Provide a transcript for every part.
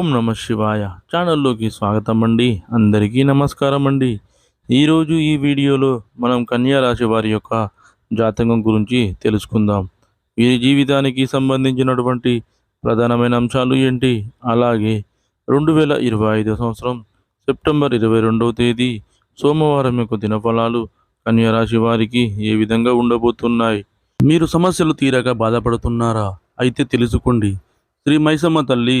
ఓం నమ శివాయ. ఛానల్లోకి స్వాగతం అండి అందరికీ నమస్కారం అండి ఈరోజు ఈ వీడియోలో మనం కన్యారాశి వారి యొక్క జాతకం గురించి తెలుసుకుందాం. వీరి జీవితానికి సంబంధించినటువంటి ప్రధానమైన అంశాలు ఏంటి? అలాగే రెండు వేల ఇరవై ఐదో సంవత్సరం సెప్టెంబర్ ఇరవై రెండవ తేదీ సోమవారం యొక్క దినఫలాలు కన్యా రాశి వారికి ఏ విధంగా ఉండబోతున్నాయి? మీరు సమస్యలు తీరక బాధపడుతున్నారా? అయితే తెలుసుకోండి. శ్రీ మైసమ్మ తల్లి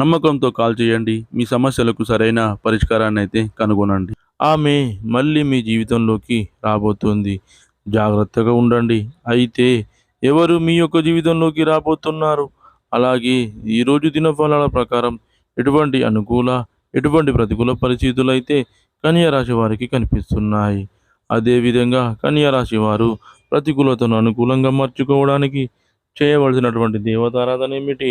నమ్మకంతో కాల్ చేయండి. మీ సమస్యలకు సరైన పరిష్కారాన్ని అయితే కనుగొనండి. ఆమె మళ్ళీ మీ జీవితంలోకి రాబోతుంది. జాగ్రత్తగా ఉండండి. అయితే ఎవరు మీ యొక్క జీవితంలోకి రాబోతున్నారు? అలాగే ఈరోజు దినఫలాల ప్రకారం ఎటువంటి అనుకూల ఎటువంటి ప్రతికూల పరిస్థితులు అయితే రాశి వారికి కనిపిస్తున్నాయి. అదేవిధంగా కన్యా రాశి వారు ప్రతికూలతను అనుకూలంగా మార్చుకోవడానికి చేయవలసినటువంటి దేవతారాధన ఏమిటి?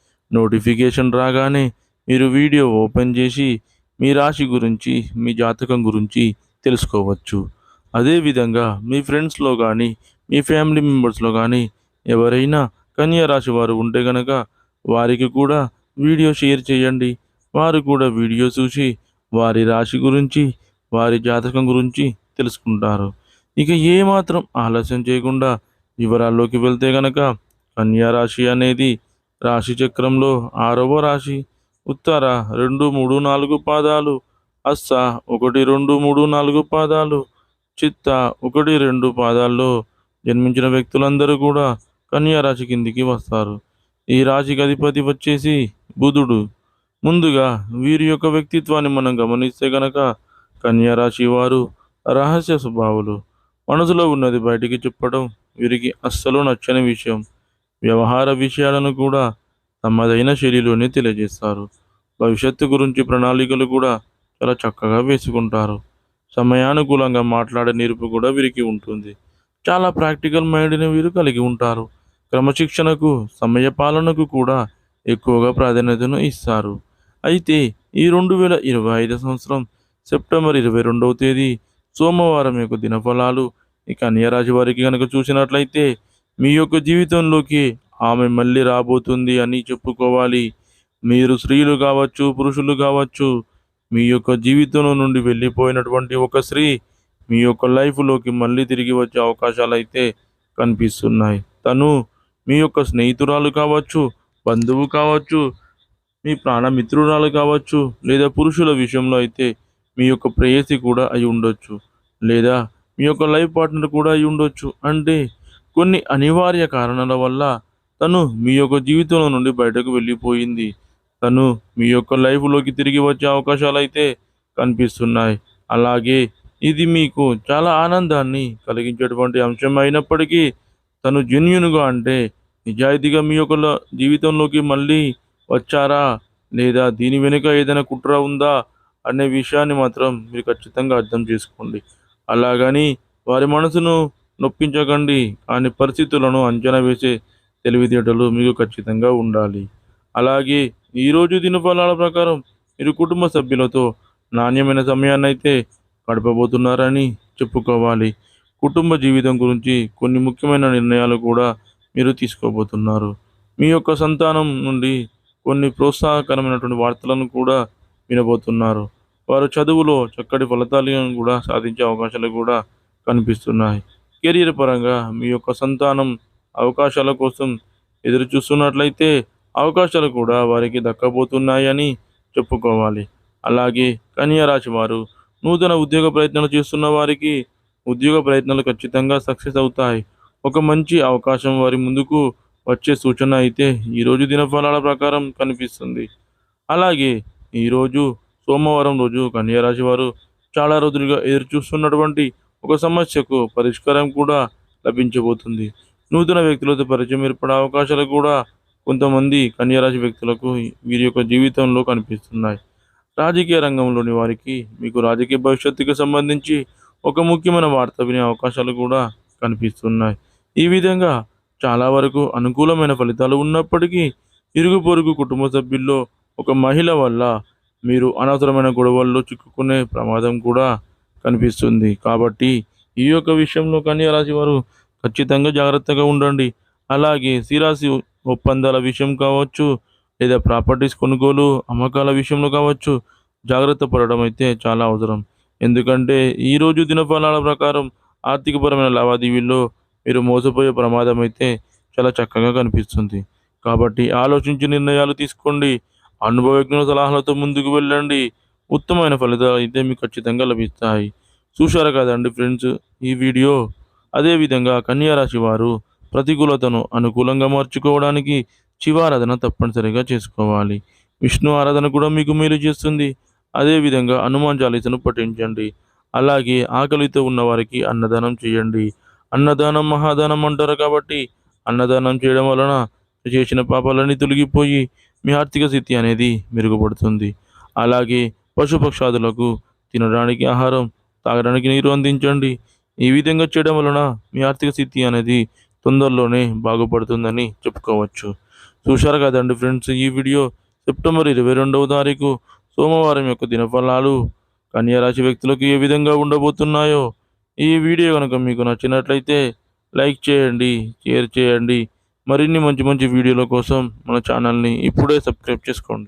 నోటిఫికేషన్ రాగానే మీరు వీడియో ఓపెన్ చేసి మీ రాశి గురించి మీ జాతకం గురించి తెలుసుకోవచ్చు. అదేవిధంగా మీ ఫ్రెండ్స్లో కానీ మీ ఫ్యామిలీ మెంబర్స్లో కానీ ఎవరైనా కన్యా రాశి వారు ఉంటే కనుక వారికి కూడా వీడియో షేర్ చేయండి. వారు కూడా వీడియో చూసి వారి రాశి గురించి వారి జాతకం గురించి తెలుసుకుంటారు. ఇక ఏమాత్రం ఆలస్యం చేయకుండా వివరాల్లోకి వెళ్తే గనక కన్యా రాశి అనేది రాశి చక్రంలో ఆరవ రాశి ఉత్తర రెండు మూడు నాలుగు పాదాలు అస్స ఒకటి రెండు మూడు నాలుగు పాదాలు చిత్త ఒకటి రెండు పాదాల్లో జన్మించిన వ్యక్తులందరూ కూడా కన్యా రాశి కిందికి వస్తారు. ఈ రాశికి అధిపతి వచ్చేసి బుధుడు. ముందుగా వీరి యొక్క వ్యక్తిత్వాన్ని మనం గమనిస్తే గనక కన్యా రాశి వారు రహస్య స్వభావులు మనసులో ఉన్నది బయటికి చెప్పడం వీరికి అస్సలు నచ్చని విషయం. వ్యవహార విషయాలను కూడా తమదైన శైలిలోనే తెలియజేస్తారు. భవిష్యత్తు గురించి ప్రణాళికలు కూడా చాలా చక్కగా వేసుకుంటారు. సమయానుకూలంగా మాట్లాడే నేర్పు కూడా వీరికి ఉంటుంది. చాలా ప్రాక్టికల్ మైండ్ని వీరు కలిగి ఉంటారు. క్రమశిక్షణకు సమయ పాలనకు కూడా ఎక్కువగా ప్రాధాన్యతను ఇస్తారు. అయితే ఈ రెండు వేల ఇరవై ఐదు సంవత్సరం సెప్టెంబర్ ఇరవై రెండవ తేదీ సోమవారం యొక్క దినఫలాలు ఈ కన్యరాశి వారికి కనుక చూసినట్లయితే మీ యొక్క జీవితంలోకి ఆమె మళ్ళీ రాబోతుంది అని చెప్పుకోవాలి. మీరు స్త్రీలు కావచ్చు పురుషులు కావచ్చు మీ యొక్క జీవితం నుండి వెళ్ళిపోయినటువంటి ఒక స్త్రీ మీ యొక్క లైఫ్లోకి మళ్ళీ తిరిగి వచ్చే అవకాశాలు అయితే కనిపిస్తున్నాయి. తను మీ యొక్క స్నేహితురాలు కావచ్చు బంధువు కావచ్చు మీ ప్రాణమిత్రురాలు కావచ్చు లేదా పురుషుల విషయంలో అయితే మీ యొక్క ప్రేయసి కూడా అయి ఉండొచ్చు లేదా మీ యొక్క లైఫ్ పార్ట్నర్ కూడా అయి ఉండొచ్చు. అంటే కొన్ని అనివార్య కారణాల వల్ల తను మీ యొక్క జీవితంలో నుండి బయటకు వెళ్ళిపోయింది. తను మీ యొక్క లైఫ్లోకి తిరిగి వచ్చే అవకాశాలు అయితే కనిపిస్తున్నాయి. అలాగే ఇది మీకు చాలా ఆనందాన్ని కలిగించేటువంటి అంశం అయినప్పటికీ తను జెన్యున్గా అంటే నిజాయితీగా మీ యొక్క జీవితంలోకి మళ్ళీ వచ్చారా? లేదా దీని వెనుక ఏదైనా కుట్ర ఉందా? అనే విషయాన్ని మాత్రం మీరు ఖచ్చితంగా అర్థం చేసుకోండి. అలాగని వారి మనసును నొప్పించకండి కానీ పరిస్థితులను అంచనా వేసే తెలివితేటలు మీకు ఖచ్చితంగా ఉండాలి. అలాగే ఈరోజు దినఫలాల ప్రకారం మీరు కుటుంబ సభ్యులతో నాణ్యమైన సమయాన్ని అయితే గడపబోతున్నారని చెప్పుకోవాలి. కుటుంబ జీవితం గురించి కొన్ని ముఖ్యమైన నిర్ణయాలు కూడా మీరు తీసుకోబోతున్నారు. మీ యొక్క సంతానం నుండి కొన్ని ప్రోత్సాహకరమైనటువంటి వార్తలను కూడా వినబోతున్నారు. వారు చదువులో చక్కటి ఫలితాలను కూడా సాధించే అవకాశాలు కూడా కనిపిస్తున్నాయి. కెరీర్ పరంగా మీ యొక్క సంతానం అవకాశాల కోసం ఎదురు చూస్తున్నట్లయితే అవకాశాలు కూడా వారికి దక్కబోతున్నాయని చెప్పుకోవాలి. అలాగే కన్యారాశి వారు నూతన ఉద్యోగ ప్రయత్నాలు చేస్తున్న వారికి ఉద్యోగ ప్రయత్నాలు ఖచ్చితంగా సక్సెస్ అవుతాయి. ఒక మంచి అవకాశం వారి ముందుకు వచ్చే సూచన అయితే ఈరోజు దినఫలాల ప్రకారం కనిపిస్తుంది. అలాగే ఈరోజు సోమవారం రోజు కన్యారాశి వారు చాలా రోజులుగా ఎదురు చూస్తున్నటువంటి ఒక సమస్యకు పరిష్కారం కూడా లభించబోతుంది. నూతన వ్యక్తులతో పరిచయం ఏర్పడే అవకాశాలు కూడా కొంతమంది కన్యారాశి వ్యక్తులకు వీరి యొక్క జీవితంలో కనిపిస్తున్నాయి. రాజకీయ రంగంలోని వారికి మీకు రాజకీయ భవిష్యత్తుకు సంబంధించి ఒక ముఖ్యమైన వార్త వినే అవకాశాలు కూడా కనిపిస్తున్నాయి. ఈ విధంగా చాలా వరకు అనుకూలమైన ఫలితాలు ఉన్నప్పటికీ ఇరుగు పొరుగు కుటుంబ సభ్యుల్లో ఒక మహిళ వల్ల మీరు అనవసరమైన గొడవల్లో చిక్కుకునే ప్రమాదం కూడా కనిపిస్తుంది. కాబట్టి ఈ యొక్క విషయంలో కన్యరాశి వారు ఖచ్చితంగా జాగ్రత్తగా ఉండండి. అలాగే స్థిరాశి ఒప్పందాల విషయం కావచ్చు లేదా ప్రాపర్టీస్ కొనుగోలు అమ్మకాల విషయంలో కావచ్చు జాగ్రత్త పడడం అయితే చాలా అవసరం. ఎందుకంటే ఈరోజు దినఫలాల ప్రకారం ఆర్థికపరమైన లావాదేవీల్లో మీరు మోసపోయే ప్రమాదం అయితే చాలా చక్కగా కనిపిస్తుంది. కాబట్టి ఆలోచించి నిర్ణయాలు తీసుకోండి. అనుభవజ్ఞుల సలహాలతో ముందుకు వెళ్ళండి. ఉత్తమమైన ఫలితాలు అయితే మీకు ఖచ్చితంగా లభిస్తాయి. చూశారు కదండి ఫ్రెండ్స్ ఈ వీడియో? అదేవిధంగా కన్యారాశి వారు ప్రతికూలతను అనుకూలంగా మార్చుకోవడానికి శివారాధన తప్పనిసరిగా చేసుకోవాలి. విష్ణు ఆరాధన కూడా మీకు మేలు చేస్తుంది. అదేవిధంగా హనుమాన్ చాలీసను పఠించండి. అలాగే ఆకలితో ఉన్నవారికి అన్నదానం చేయండి. అన్నదానం మహాదానం అంటారు కాబట్టి అన్నదానం చేయడం వలన చేసిన పాపాలన్నీ తొలగిపోయి మీ ఆర్థిక స్థితి అనేది మెరుగుపడుతుంది. అలాగే పశుపక్షాదులకు తినడానికి ఆహారం తాగడానికి నీరు అందించండి. ఈ విధంగా చేయడం వలన మీ ఆర్థిక స్థితి అనేది తొందరలోనే బాగుపడుతుందని చెప్పుకోవచ్చు. చూశారు కదండి ఫ్రెండ్స్ ఈ వీడియో సెప్టెంబర్ ఇరవై రెండవ తారీఖు సోమవారం యొక్క దినఫలాలు. కన్యారాశి వ్యక్తులకు ఏ విధంగా ఉండబోతున్నాయో ఈ వీడియో కనుక మీకు నచ్చినట్లయితే లైక్ చేయండి షేర్ చేయండి. మరిన్ని మంచి మంచి వీడియోల కోసం మన ఛానల్ని ఇప్పుడే సబ్స్క్రైబ్ చేసుకోండి.